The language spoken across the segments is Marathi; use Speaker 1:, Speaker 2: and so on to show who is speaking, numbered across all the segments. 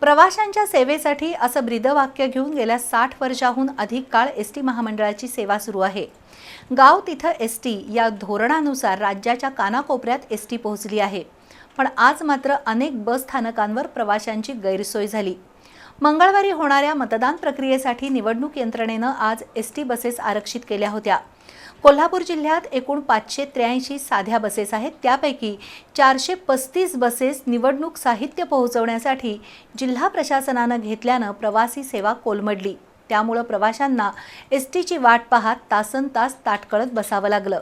Speaker 1: प्रवाशांच्या सेवेसाठी असं ब्रीदवाक्य घेऊन गेल्या साठ वर्षाहून अधिक काळ एस टी महामंडळाची सेवा सुरू आहे. गाव तिथं एस टी या धोरणानुसार राज्याच्या कानाकोपऱ्यात एस टी पोहोचली आहे. पण आज मात्र अनेक बस स्थानकांवर प्रवाशांची गैरसोय झाली. मंगळवारी होणाऱ्या मतदान प्रक्रियेसाठी निवडणूक यंत्रणेनं आज एस टी बसेस आरक्षित केल्या होत्या. कोल्हापूर जिल्ह्यात एकूण पाचशे त्र्याऐंशी साध्या बसेस आहेत. त्यापैकी चारशे पस्तीस बसेस निवडणूक साहित्य पोहोचवण्यासाठी जिल्हा प्रशासनानं घेतल्यानं प्रवासी सेवा कोलमडली. त्यामुळं प्रवाशांना एस टीची वाट पाहत तासन तास ताटकळत बसावं लागलं.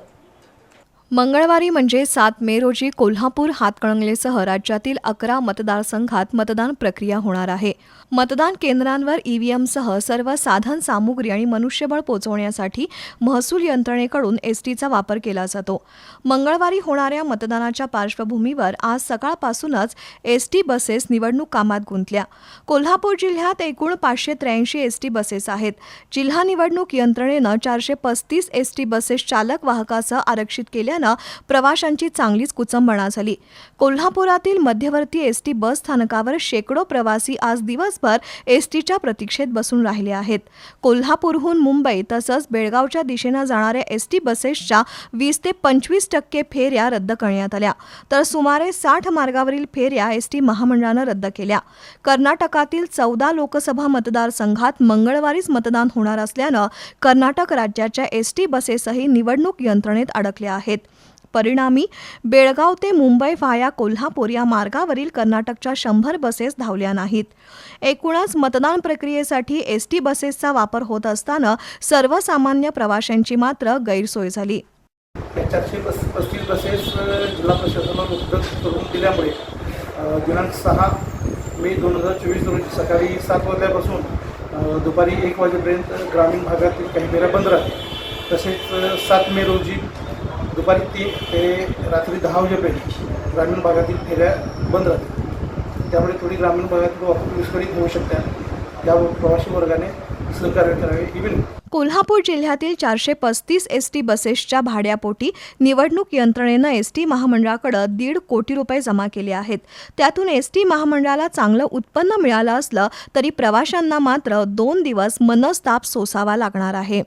Speaker 2: मंगळवारी म्हणजे सात मे रोजी कोल्हापूर हातकणंगलेसह राज्यातील अकरा मतदारसंघात मतदान प्रक्रिया होणार आहे. मतदान केंद्रांवर ईव्हीएमसह सर्व साधन सामुग्री आणि मनुष्यबळ पोहोचवण्यासाठी महसूल यंत्रणेकडून एसटीचा वापर केला जातो. मंगळवारी होणाऱ्या मतदानाच्या पार्श्वभूमीवर आज सकाळपासूनच एसटी बसेस निवडणूक कामात गुंतल्या. कोल्हापूर जिल्ह्यात एकूण पाचशे त्र्याऐंशी एसटी बसेस आहेत. जिल्हा निवडणूक यंत्रणेनं चारशे पस्तीस एसटी बसेस चालक वाहकासह आरक्षित केल्यानं प्रवाशांची चांगलीच कुचंबणा झाली. कोल्हापुरातील मध्यवर्ती एसटी बस स्थानकावर शेकडो प्रवासी आज दिवसभर एसटीच्या प्रतीक्षेत बसून राहिले आहेत. कोल्हापूरहून मुंबई तसंच बेळगावच्या दिशेनं जाणाऱ्या एसटी बसेसच्या वीस ते पंचवीस टक्के फेऱ्या रद्द करण्यात आल्या. तर सुमारे साठ मार्गावरील फेऱ्या एसटी महामंडळानं रद्द केल्या. कर्नाटकातील चौदा लोकसभा मतदारसंघात मंगळवारीच मतदान होणार असल्यानं कर्नाटक राज्याच्या एसटी बसेसही निवडणूक यंत्रणेत अडकल्या आहेत. परिणामी बेळगाव ते मुंबई व्हाया कोल्हापूर या मार्गावरील कर्नाटकच्या शंभर बसेस धावल्या नाहीत. एकूणच मतदान प्रक्रियेसाठी एस टी बसेसचा वापर होत असताना सर्वसामान्य प्रवाशांची मात्र गैरसोय झाली.
Speaker 3: चारशे पस पस्तीस बसेस जिल्हा प्रशासनानं उपलब्ध करून दिल्यामुळे दिनांक सहा मे दोन हजार चोवीस रोजी सकाळी सात वाजल्यापासून दुपारी एक वाजेपर्यंत ग्रामीण भागातील काही फेऱ्या बंद राहतील. तसेच सात मे रोजी दुपारी तीन ते रात्री दहा वाजेपर्यंत ग्रामीण भागातील फेऱ्या बंद राहतील त्यामुळे थोडी ग्रामीण भागातील वाहतूक विस्कळीत होऊ शकतात या प्रवासी वर्गाने सहकार्य करावे. इव्हन
Speaker 2: कोल्हापूर जिल्ह्यातील चारशे पस्तीस एस टी बसेसच्या भाड्यापोटी निवडणूक यंत्रणेनं एस टी महामंडळाकडं दीड कोटी रुपये जमा केले आहेत. त्यातून एस टी महामंडळाला चांगलं उत्पन्न मिळालं असलं तरी प्रवाशांना मात्र दोन दिवस मनस्ताप सोसावा लागणार आहे.